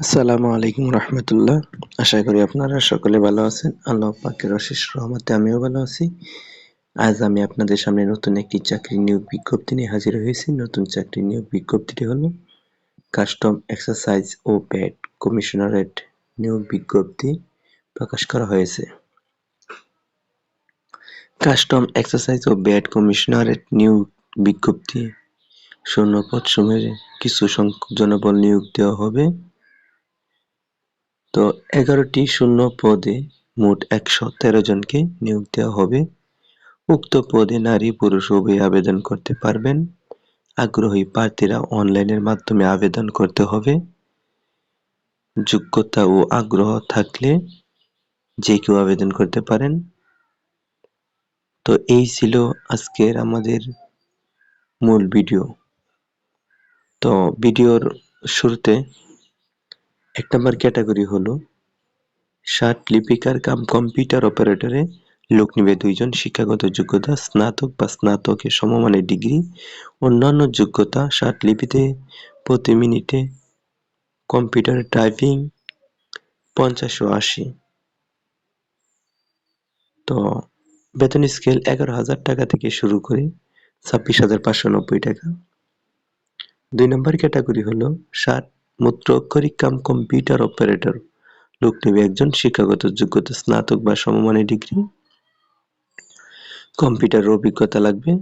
আসসালামু আলাইকুম রহমতুল্লাহ। আশা করি আপনারা সকলে ভালো আছেন। আল্লাহ পাকের অশেষ রহমতে আমিও ভালো আছি। আজ আমি আপনাদের সামনে নতুন একটি চাকরি নিয়োগ বিজ্ঞপ্তি নিয়ে হাজির হয়েছি। নতুন চাকরি নিয়োগ বিজ্ঞপ্তিটি হলো কাস্টম এক্সারসাইজ ও প্যাড কমিশনারেট নিয়োগ বিজ্ঞপ্তি প্রকাশ করা হয়েছে। কাস্টম এক্সারসাইজ ও ব্যাড কমিশনারেট নিয়োগ বিজ্ঞপ্তি শূন্যপদ সমূহের কিছু সংখ্যক জনবল নিয়োগ দেওয়া হবে। তো এগারোটি শূন্য পদে মোট একশো তেরো জনকে নিয়োগ দেওয়া হবে। উক্ত পদে নারী, পুরুষ উভয় আবেদন করতে পারবেন। আগ্রহী প্রার্থীরা অনলাইনের মাধ্যমে আবেদন করতে হবে। যোগ্যতা ও আগ্রহ থাকলে যে কেউ আবেদন করতে পারেন। তো এই ছিল আজকের আমাদের মূল ভিডিও। তো ভিডিওর শুরুতে এক নম্বর ক্যাটাগরি হলো ষাট লিপিকার কাম কম্পিউটার অপারেটরে লোক নিবে দুইজন শিক্ষাগত যোগ্যতা, স্নাতক বা স্নাতকের সমমানের ডিগ্রি অন্যান্য যোগ্যতা, ষাট লিপিতে প্রতি মিনিটে কম্পিউটার টাইপিং পঞ্চাশ ও আশি। তো বেতন স্কেল এগারো হাজার টাকা থেকে শুরু করে ছাব্বিশ হাজার পাঁচশো নব্বই টাকা। দুই নম্বর ক্যাটাগরি হলো ষাট মূত্র অক্ষরিক কাম কম্পিউটার অপারেটর। লোক নেবে একজন শিক্ষাগত যোগ্যতা স্নাতক বা সমমানের ডিগ্রি। কম্পিউটার অভিজ্ঞতা লাগবে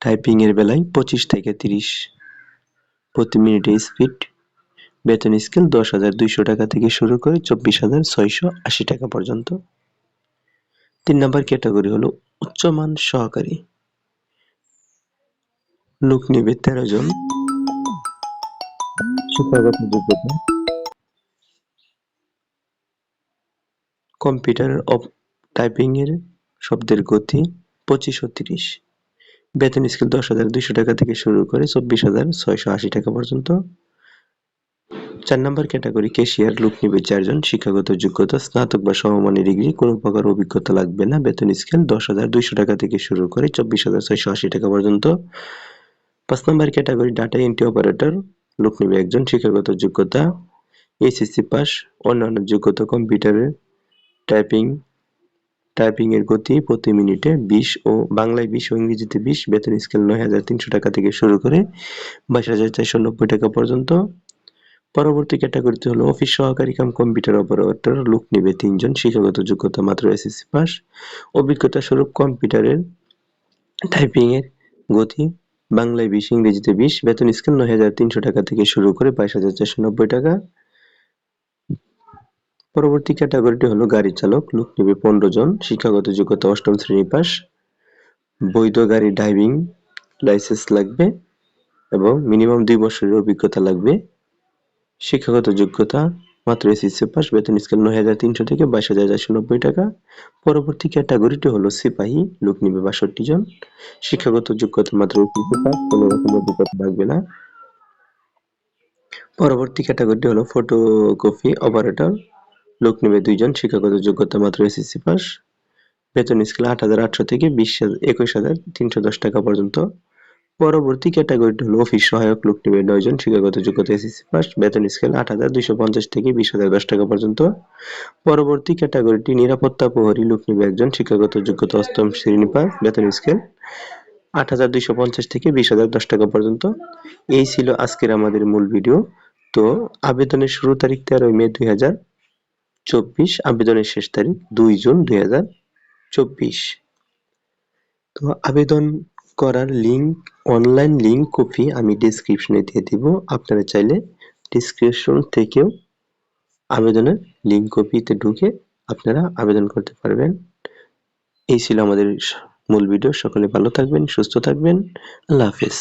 টাইপিং এর বেলায় পঁচিশ থেকে তিরিশ। প্রতি মিনিটে স্পিড, বেতন স্কেল দশ হাজার দুইশো টাকা থেকে শুরু করে চব্বিশ হাজার ছয়শো আশি টাকা পর্যন্ত। তিন নম্বর ক্যাটাগরি হলো উচ্চমান সহকারী। লোক নেবে তেরো জন। শিক্ষাগত যোগ্যতা কম্পিউটার অফ টাইপিং এর শব্দের গতি পঁচিশ ও তিরিশ। বেতন স্কেল দশ হাজার দুইশো টাকা থেকে শুরু করে চব্বিশ হাজার ছয়শো আশি টাকা পর্যন্ত। চার নম্বর ক্যাটাগরি কেশিয়ার লোক নিবে চারজন, শিক্ষাগত যোগ্যতা, স্নাতক বা সমমানের ডিগ্রি, কোনো প্রকার অভিজ্ঞতা লাগবে না। বেতন স্কেল দশ হাজার দুইশো টাকা থেকে শুরু করে চব্বিশ হাজার ছয়শো আশি টাকা পর্যন্ত। পাঁচ নম্বর ক্যাটাগরি, ডাটা এন্ট্রি অপারেটর লোক নিবে একজন শিক্ষাগত যোগ্যতা এসএসসি পাস অন্যান্য যোগ্যতা কম্পিউটারের টাইপিং টাইপিং এর গতি প্রতি মিনিটে বিশ ও বাংলায় বিশ ও ইংরেজিতে বিশ, বেতন স্কেল নয় হাজার তিনশো টাকা থেকে শুরু করে বাইশ হাজার চারশো নব্বই টাকা পর্যন্ত। পরবর্তী ক্যাটাগরিতে হলো অফিস সহকারী কাম কম্পিউটার অপারেটর লোক নিবে তিনজন শিক্ষাগত যোগ্যতা মাত্র এসএসসি পাস অভিজ্ঞতা স্বরূপ কম্পিউটারের টাইপিং এর গতি বাংলায় বিশ, ইংরেজিতে বিশ, বেতন স্কেল নয় হাজার তিনশো টাকা থেকে শুরু করে বাইশ হাজার চারশো নব্বই টাকা। পরবর্তী ক্যাটাগরিটি হলো গাড়ি চালক, লোক নেবে পনেরো জন, শিক্ষাগত যোগ্যতা অষ্টম শ্রেণি পাস, বৈধ গাড়ি ড্রাইভিং লাইসেন্স লাগবে এবং মিনিমাম দুই বছরের অভিজ্ঞতা লাগবে, শিক্ষাগত যোগ্যতা মাত্র এসএসসি পাস বেতন স্কেল নয় হাজার তিনশো থেকে বাইশ হাজার চারশো নব্বই টাকা। পরবর্তী ক্যাটাগরিটি হলো সিপাহী, লোক নিবে বাষট্টি জন। শিক্ষাগত যোগ্যতা মাত্র কোনো রকম অভিজ্ঞতা লাগবে না। পরবর্তী ক্যাটাগরিটি হলো ফটোকপি অপারেটর, লোক নেবে দুইজন শিক্ষাগত যোগ্যতা মাত্র এসএসসি পাস বেতন স্কেল আট হাজার আটশো থেকে বিশ হাজার, একুশ হাজার তিনশো দশ টাকা পর্যন্ত। পরবর্তী ক্যাটাগরিটি হলো অফিস সহায়ক লোক নেবে নয়জন শিক্ষাগত যোগ্যতা এসএসসি পাস বেতন স্কেল আট হাজার দুইশো পঞ্চাশ থেকে বিশ হাজার দশ টাকা পর্যন্ত। পরবর্তী ক্যাটাগরিটি নিরাপত্তা প্রহরী লোক নেবে একজন শিক্ষাগত যোগ্যতা অষ্টম শ্রেণি পাস বেতন স্কেল আট হাজার দুইশো পঞ্চাশ থেকে বিশ হাজার দশ টাকা পর্যন্ত। এই ছিল আজকের আমাদের মূল ভিডিও তো আবেদনের শুরু তারিখ তেরোই মে দুই হাজার চব্বিশ, আবেদনের শেষ তারিখ দুই জুন দুই হাজার চব্বিশ। তো আবেদন করার লিঙ্ক অনলাইন লিঙ্ক কপি আমি ডিসক্রিপশনে দিয়ে দিব। আপনারা চাইলে ডিসক্রিপশন থেকেও আবেদনের লিঙ্ক কপিতে ঢুকে আপনারা আবেদন করতে পারবেন। এই ছিল আমাদের মূল ভিডিও সকলে ভালো থাকবেন, সুস্থ থাকবেন। আল্লাহ হাফেজ।